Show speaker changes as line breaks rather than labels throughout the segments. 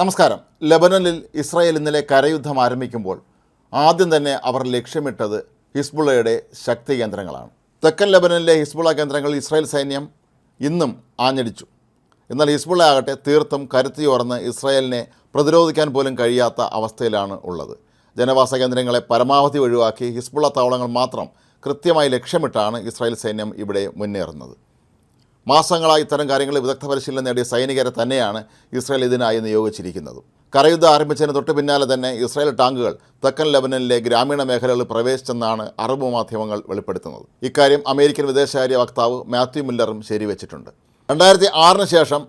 നമസ്കാരം. ലബനനിൽ ഇസ്രായേൽ ഇന്നലെ കരയുദ്ധം ആരംഭിക്കുമ്പോൾ ആദ്യം തന്നെ അവർ ലക്ഷ്യമിട്ടത് ഹിസ്ബുള്ളയുടെ ശക്തി കേന്ദ്രങ്ങളാണ്. തെക്കൻ ലബനനിലെ ഹിസ്ബുള്ള കേന്ദ്രങ്ങൾ ഇസ്രായേൽ സൈന്യം ഇന്നും ആഞ്ഞടിച്ചു. എന്നാൽ ഹിസ്ബുള്ള ആകട്ടെ തീർത്തും കരുത്തിയോർന്ന് ഇസ്രായേലിനെ പ്രതിരോധിക്കാൻ പോലും കഴിയാത്ത അവസ്ഥയിലാണ് ഉള്ളത്. ജനവാസ കേന്ദ്രങ്ങളെ പരമാവധി ഒഴിവാക്കി ഹിസ്ബുള്ള താവളങ്ങൾ മാത്രം കൃത്യമായി ലക്ഷ്യമിട്ടാണ് ഇസ്രായേൽ സൈന്യം ഇവിടെ മുന്നേറുന്നത്. മാസങ്ങളായി ഇത്തരം കാര്യങ്ങളിൽ വിദഗ്ധ പരിശീലനം നേടിയ സൈനികരെ തന്നെയാണ് ഇസ്രായേൽ ഇതിനായി നിയോഗിച്ചിരിക്കുന്നത്. കരയുദ്ധം ആരംഭിച്ചതിന് തൊട്ട് പിന്നാലെ തന്നെ ഇസ്രായേൽ ടാങ്കുകൾ തെക്കൻ ലെബനനിലെ ഗ്രാമീണ മേഖലകളിൽ പ്രവേശിച്ചെന്നാണ് അറബ് മാധ്യമങ്ങൾ വെളിപ്പെടുത്തുന്നത്. ഇക്കാര്യം അമേരിക്കൻ വിദേശകാര്യ വക്താവ് മാത്യു മില്ലറും ശരിവച്ചിട്ടുണ്ട്. രണ്ടായിരത്തി ആറിന് ശേഷം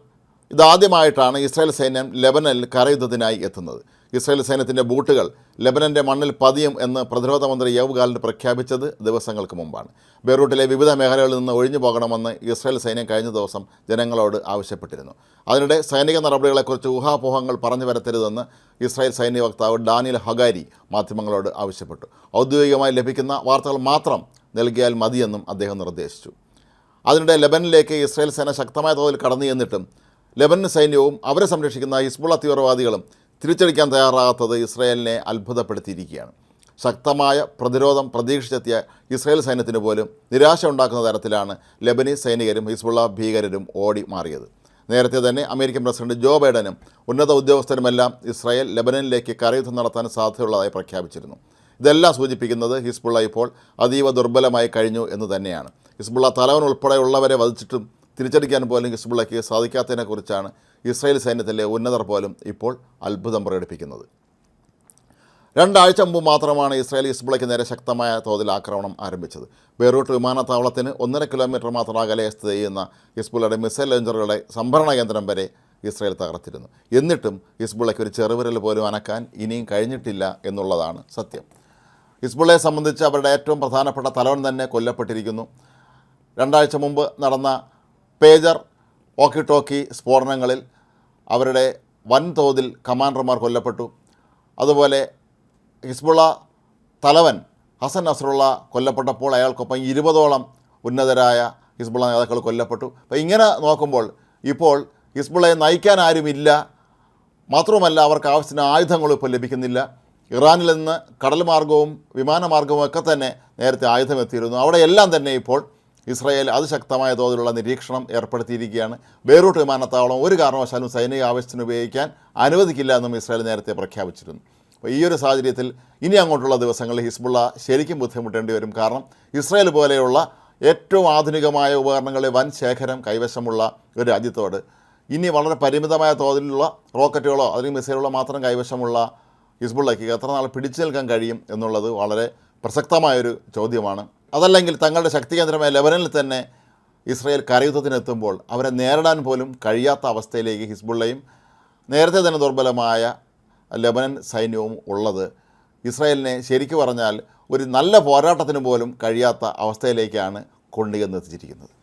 ഇതാദ്യമായിട്ടാണ് ഇസ്രായേൽ സൈന്യം ലെബനനിൽ കരയുദ്ധത്തിനായി എത്തുന്നത്. ഇസ്രായേൽ സൈന്യത്തിന്റെ ബൂട്ടുകൾ ലെബനന്റെ മണ്ണിൽ പതിയും എന്ന് പ്രതിരോധ മന്ത്രി യവ് ഗാലിൻ പ്രഖ്യാപിച്ചത് ദിവസങ്ങൾക്ക് മുമ്പാണ്. ബെയ്റൂട്ടിലെ വിവിധ മേഖലകളിൽ നിന്ന് ഒഴിഞ്ഞു പോകണമെന്ന് ഇസ്രായേൽ സൈന്യം കഴിഞ്ഞ ദിവസം ജനങ്ങളോട് ആവശ്യപ്പെട്ടിരുന്നു. അതിനിടെ സൈനിക നടപടികളെക്കുറിച്ച് ഊഹാപോഹങ്ങൾ പറഞ്ഞു വരത്തരുതെന്ന് ഇസ്രായേൽ സൈന്യ വക്താവ് ഡാനിയൽ ഹഗാരി മാധ്യമങ്ങളോട് ആവശ്യപ്പെട്ടു. ഔദ്യോഗികമായി ലഭിക്കുന്ന വാർത്തകൾ മാത്രം നൽകിയാൽ മതിയെന്നും അദ്ദേഹം നിർദ്ദേശിച്ചു. അതിനിടെ ലെബനിലേക്ക് ഇസ്രായേൽ സേന ശക്തമായ തോതിൽ കടന്നു ചെന്നിട്ടും ലെബനൻ സൈന്യവും അവരെ സംരക്ഷിക്കുന്ന ഹിസ്ബുള്ള തീവ്രവാദികളും തിരിച്ചടിക്കാൻ തയ്യാറാകാത്തത് ഇസ്രായേലിനെ അത്ഭുതപ്പെടുത്തിയിരിക്കുകയാണ്. ശക്തമായ പ്രതിരോധം പ്രതീക്ഷിച്ചെത്തിയ ഇസ്രായേൽ സൈന്യത്തിന് പോലും നിരാശ ഉണ്ടാക്കുന്ന തരത്തിലാണ് ലെബനീസ് സൈനികരും ഹിസ്ബുള്ള ഭീകരരും ഓടി മാറിയത്. നേരത്തെ തന്നെ അമേരിക്കൻ പ്രസിഡന്റ് ജോ ബൈഡനും ഉന്നത ഉദ്യോഗസ്ഥരുമെല്ലാം ഇസ്രായേൽ ലെബനനിലേക്ക് കരയുദ്ധം നടത്താൻ സാധ്യതയുള്ളതായി പ്രഖ്യാപിച്ചിരുന്നു. ഇതെല്ലാം സൂചിപ്പിക്കുന്നത് ഹിസ്ബുള്ള ഇപ്പോൾ അതീവ ദുർബലമായി കഴിഞ്ഞു എന്ന് തന്നെയാണ്. ഹിസ്ബുള്ള തലവൻ ഉൾപ്പെടെയുള്ളവരെ വധിച്ചിട്ടും തിരിച്ചടിക്കാൻ പോലും ഹിസ്ബുള്ളയ്ക്ക് സാധിക്കാത്തതിനെക്കുറിച്ചാണ് ഇസ്രായേൽ സൈന്യത്തിലെ ഉന്നതർ പോലും ഇപ്പോൾ അത്ഭുതം പ്രകടിപ്പിക്കുന്നത്. രണ്ടാഴ്ച മുമ്പ് മാത്രമാണ് ഇസ്രായേൽ ഹിസ്ബുള്ളയ്ക്ക് നേരെ ശക്തമായ തോതിൽ ആക്രമണം ആരംഭിച്ചത്. ബെയ്റൂട്ട് വിമാനത്താവളത്തിന് ഒന്നര കിലോമീറ്റർ മാത്രം അകലെ സ്ഥിതി ചെയ്യുന്ന ഹിസ്ബുള്ളയുടെ മിസൈൽ ലോഞ്ചറുകളുടെ സംഭരണ കേന്ദ്രം വരെ ഇസ്രായേൽ തകർത്തിരുന്നു. എന്നിട്ടും ഹിസ്ബുള്ളയ്ക്ക് ഒരു ചെറുവിരൽ പോലും അനക്കാൻ ഇനിയും കഴിഞ്ഞിട്ടില്ല എന്നുള്ളതാണ് സത്യം. ഹിസ്ബുള്ളയെ സംബന്ധിച്ച് അവരുടെ ഏറ്റവും പ്രധാനപ്പെട്ട തലവൻ തന്നെ കൊല്ലപ്പെട്ടിരിക്കുന്നു. രണ്ടാഴ്ച മുമ്പ് നടന്ന പേജർ ഓക്കി ടോക്കി സ്ഫോടനങ്ങളിൽ അവരുടെ വൻതോതിൽ കമാൻഡർമാർ കൊല്ലപ്പെട്ടു. അതുപോലെ ഹിസ്ബുള്ള തലവൻ ഹസൻ നസറുള്ള കൊല്ലപ്പെട്ടപ്പോൾ അയാൾക്കൊപ്പം ഇരുപതോളം ഉന്നതരായ ഹിസ്ബുള്ള നേതാക്കൾ കൊല്ലപ്പെട്ടു. അപ്പോൾ ഇങ്ങനെ നോക്കുമ്പോൾ ഇപ്പോൾ ഹിസ്ബുള്ളയെ നയിക്കാൻ ആരുമില്ല. മാത്രവുമല്ല അവർക്ക് ആവശ്യത്തിന് ആയുധങ്ങളും ഇപ്പോൾ ലഭിക്കുന്നില്ല. ഇറാനിൽ നിന്ന് കടൽ മാർഗവും വിമാനമാർഗവും ഒക്കെ തന്നെ നേരത്തെ ആയുധം എത്തിയിരുന്നു. അവിടെ എല്ലാം തന്നെ ഇപ്പോൾ ഇസ്രായേൽ അതിശക്തമായ തോതിലുള്ള നിരീക്ഷണം ഏർപ്പെടുത്തിയിരിക്കുകയാണ്. ബെയ്റൂട്ട് വിമാനത്താവളം ഒരു കാരണവശാലും സൈനിക ആവശ്യത്തിന് ഉപയോഗിക്കാൻ അനുവദിക്കില്ല എന്നും ഇസ്രായേൽ നേരത്തെ പ്രഖ്യാപിച്ചിരുന്നു. അപ്പോൾ ഈ ഒരു സാഹചര്യത്തിൽ ഇനി അങ്ങോട്ടുള്ള ദിവസങ്ങളിൽ ഹിസ്ബുള്ള ശരിക്കും ബുദ്ധിമുട്ടേണ്ടി വരും. കാരണം ഇസ്രായേൽ പോലെയുള്ള ഏറ്റവും ആധുനികമായ ഉപകരണങ്ങളെ വൻ ശേഖരം കൈവശമുള്ള ഒരു രാജ്യത്തോട് ഇനി വളരെ പരിമിതമായ തോതിലുള്ള റോക്കറ്റുകളോ അല്ലെങ്കിൽ മിസൈലുകളോ മാത്രം കൈവശമുള്ള ഹിസ്ബുള്ളയ്ക്ക് എത്ര നാൾ പിടിച്ചു നിൽക്കാൻ കഴിയും എന്നുള്ളത് വളരെ പ്രസക്തമായൊരു ചോദ്യമാണ്. അതല്ലെങ്കിൽ തങ്ങളുടെ ശക്തി കേന്ദ്രമായ ലെബനനിൽ തന്നെ ഇസ്രയേൽ കരയുദ്ധത്തിനെത്തുമ്പോൾ അവരെ നേരിടാൻ പോലും കഴിയാത്ത അവസ്ഥയിലേക്ക് ഹിസ്ബുള്ളയും നേരത്തെ തന്നെ ദുർബലമായ ലെബനൻ സൈന്യവും ഉള്ളത്. ഇസ്രായേലിനെ ശരിക്കു പറഞ്ഞാൽ ഒരു നല്ല പോരാട്ടത്തിന് പോലും കഴിയാത്ത അവസ്ഥയിലേക്കാണ് കൊണ്ടുചെന്നെത്തിച്ചിരിക്കുന്നത്.